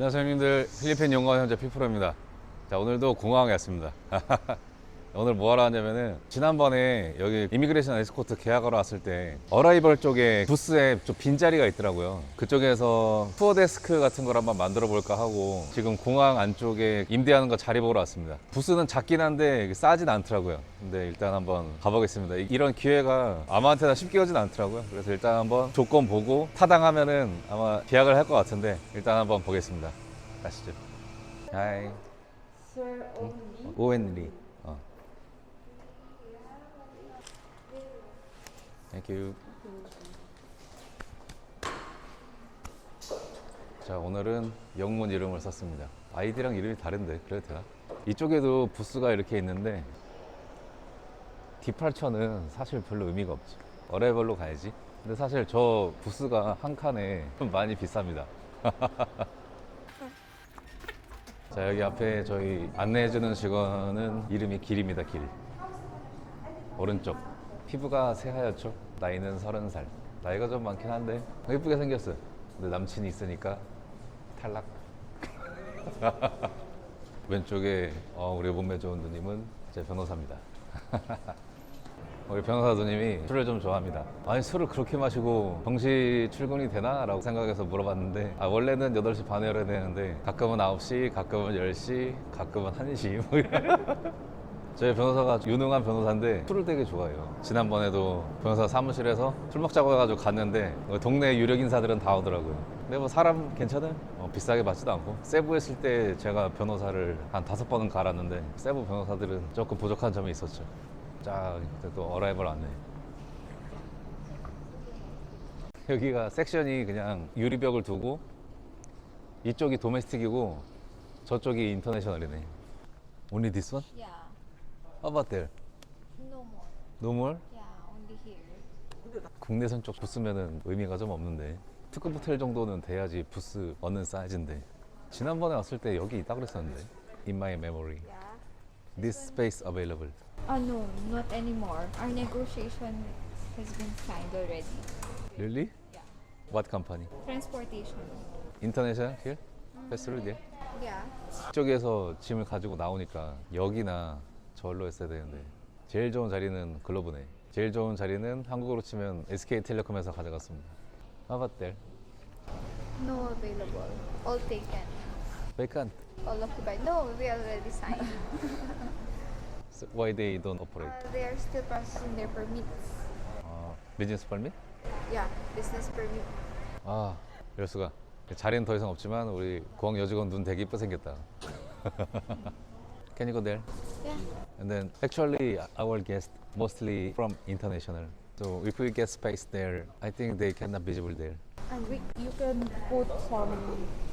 안녕하세요 형님들. 필리핀 용감 현재 피프로입니다. 자 오늘도 공항에 왔습니다 오늘 뭐 하러 왔냐면은 지난번에 여기 이미그레이션 에스코트 계약하러 왔을 때 어라이벌 쪽에 부스에 좀 빈자리가 있더라고요. 그쪽에서 투어 데스크 같은 걸 한번 만들어 볼까 하고 지금 공항 안쪽에 임대하는 거 자리 보러 왔습니다. 부스는 작긴 한데 싸진 않더라고요. 근데 일단 한번 가보겠습니다. 이- 이런 기회가 아무한테나 쉽게 오진 않더라고요. 그래서 일단 한번 조건 보고 타당하면은 아마 계약을 할 것 같은데 일단 한번 보겠습니다. 가시죠? 하이. Sir, only. 오웬리 어. 땡큐 자 오늘은 영문 이름을 썼습니다. 아이디랑 이름이 다른데 그래도 되나? 이쪽에도 부스가 이렇게 있는데 디팔처는 사실 별로 의미가 없죠. 어레벌로 가야지. 근데 사실 저 부스가 한 칸에 좀 많이 비쌉니다. 자 여기 앞에 저희 안내해주는 직원은 이름이 길입니다 길. 오른쪽 피부가 새하얗죠 나이는 서른 살 나이가 좀 많긴 한데 예쁘게 생겼어요 근데 남친이 있으니까 탈락 왼쪽에 어, 우리 몸매 좋은 누님은 제 변호사입니다 우리 변호사 누님이 술을 좀 좋아합니다. 아니 술을 그렇게 마시고 정시 출근이 되나? 라고 생각해서 물어봤는데 아, 원래는 8시 반에 열어야 되는데 가끔은 9시, 가끔은 10시, 가끔은 1시 뭐 이런. 저희 변호사가 유능한 변호사인데 술을 되게 좋아해요. 지난번에도 변호사 사무실에서 술 먹자고 해가지고 갔는데 동네 유력 인사들은 다 오더라고요. 근데 뭐 사람 괜찮아요. 어, 비싸게 받지도 않고 세부 했을 때 제가 변호사를 한 다섯 번은 갈았는데 세부 변호사들은 조금 부족한 점이 있었죠. 자, 또 어라이벌 왔네. 여기가 섹션이 그냥 유리벽을 두고 이쪽이 도메스틱이고 저쪽이 인터내셔널이네. Only this one? Yeah. How about there? No more. No more? Yeah, only here. 국내선 쪽 부스면은 의미가 좀 없는데 특급 호텔 정도는 돼야지 부스 얻는 사이즈인데 지난번에 왔을 때 여기 있다 그랬었는데 In my memory Yeah. This space available Uh, no, not anymore. Our negotiation has been signed already. Really? Yeah. What company? Transportation. International here? There? Yeah. 이쪽에서 짐을 가지고 나오니까 여기나 저기로 했어야 되는데 제일 좋은 자리는 글로브네 제일 좋은 자리는 한국으로 치면 SK텔레콤에서 가져갔습니다 How about there? No available. All taken. Vacant All occupied. No, we already signed. so Why they don't operate? uh, they are still processing their permits. 아, 비즈니스 permit? Yeah, business permit. 아, 이럴 수가. 자리는 더 이상 없지만 우리 공항 여직원 눈 되게 이쁘게 생겼다. Can you go there? Yeah. And then actually our guests mostly from international. So if we get space there, I think they cannot visible there. And we, you can put some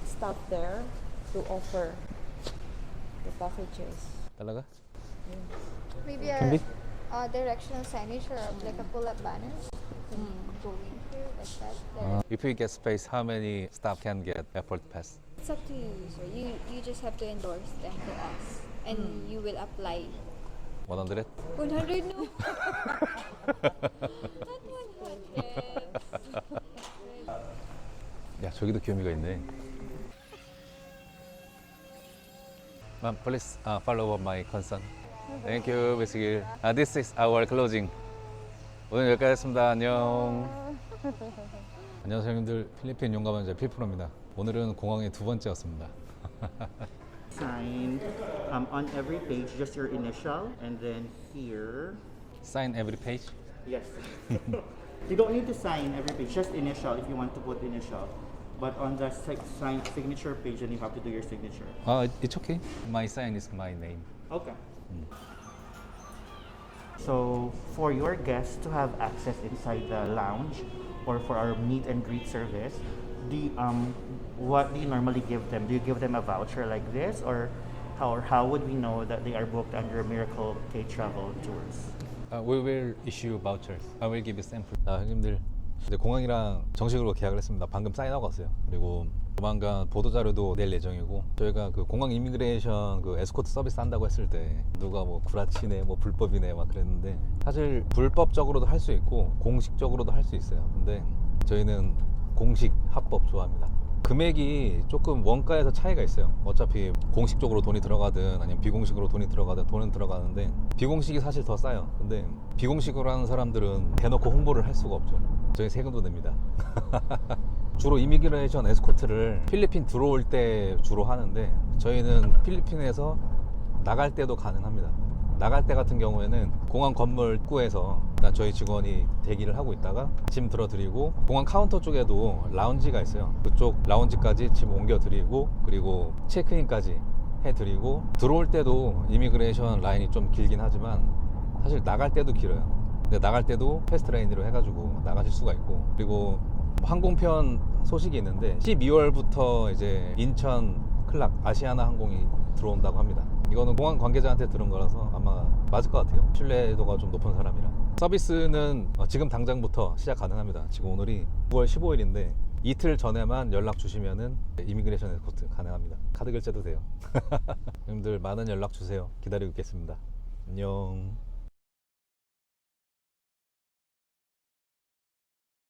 stuff there to offer the packages. Talaga? Maybe a, Can be? a directional signage or like a pull-up banner. Mm. Going here like that. Uh, if we get space, how many staff can get airport pass? It's up to you. So you, you just have to endorse them to us. And you will apply. 100? 100 no. Not 100. 야, 저기도 귀요미가 있네. Ma'am, please uh, follow up my concern. Thank you, Miss Uh, this is our closing. 오늘 여기까지 했습니다. 안녕. 안녕하세요, 형님들. 필리핀 용감한 자 필프로입니다. 오늘은 공항에 두 번째 왔습니다. Um, on every page just your initial and then here. Sign every page. yes. You don't need to sign every page just initial if you want to put initial. But on the sig- sign signature page then you have to do your signature. 아, it's okay. My sign is my name. okay. So for your guests to have access inside the lounge or for our meet and greet service do you, um what do you normally give them? Do you give them a voucher like this or how, or how would we know that they are booked under Miracle K Travel Tours? Uh, we will issue vouchers. I will give you sample. 자, 형님들. 이제 공항이랑 정식으로 계약을 했습니다. 방금 사인하고 왔어요. 그리고 조만간 보도 자료도 낼 예정이고 저희가 그 공항 이미그레이션 그 에스코트 서비스 한다고 했을 때 누가 뭐 구라치네 뭐 불법이네 막 그랬는데 사실 불법적으로도 할 수 있고 공식적으로도 할 수 있어요. 근데 저희는 공식 합법 좋아합니다. 금액이 조금 원가에서 차이가 있어요. 어차피 공식적으로 돈이 들어가든 아니면 비공식으로 돈이 들어가든 돈은 들어가는데 비공식이 사실 더 싸요. 근데 비공식으로 하는 사람들은 대놓고 홍보를 할 수가 없죠. 저희 세금도 냅니다. 주로 이미그레이션 에스코트를 필리핀 들어올 때 주로 하는데 저희는 필리핀에서 나갈 때도 가능합니다. 나갈 때 같은 경우에는 공항 건물 입구에서 일단 저희 직원이 대기를 하고 있다가 짐 들어드리고 공항 카운터 쪽에도 라운지가 있어요. 그쪽 라운지까지 짐 옮겨드리고 그리고 체크인까지 해드리고 들어올 때도 이미그레이션 라인이 좀 길긴 하지만 사실 나갈 때도 길어요. 근데 나갈 때도 패스트레인으로 해가지고 나가실 수가 있고 그리고 항공편 소식이 있는데 12월부터 이제 인천 클락 아시아나 항공이 들어온다고 합니다. 이거는 공항 관계자한테 들은 거라서 아마 맞을 것 같아요. 신뢰도가 좀 높은 사람이라. 서비스는 어, 지금 당장부터 시작 가능합니다. 지금 오늘이 9월 15일인데 이틀 전에만 연락 주시면은 이미그레이션 에스코트 가능합니다. 카드 결제도 돼요. 형님들 많은 연락 주세요. 기다리고 있겠습니다. 안녕.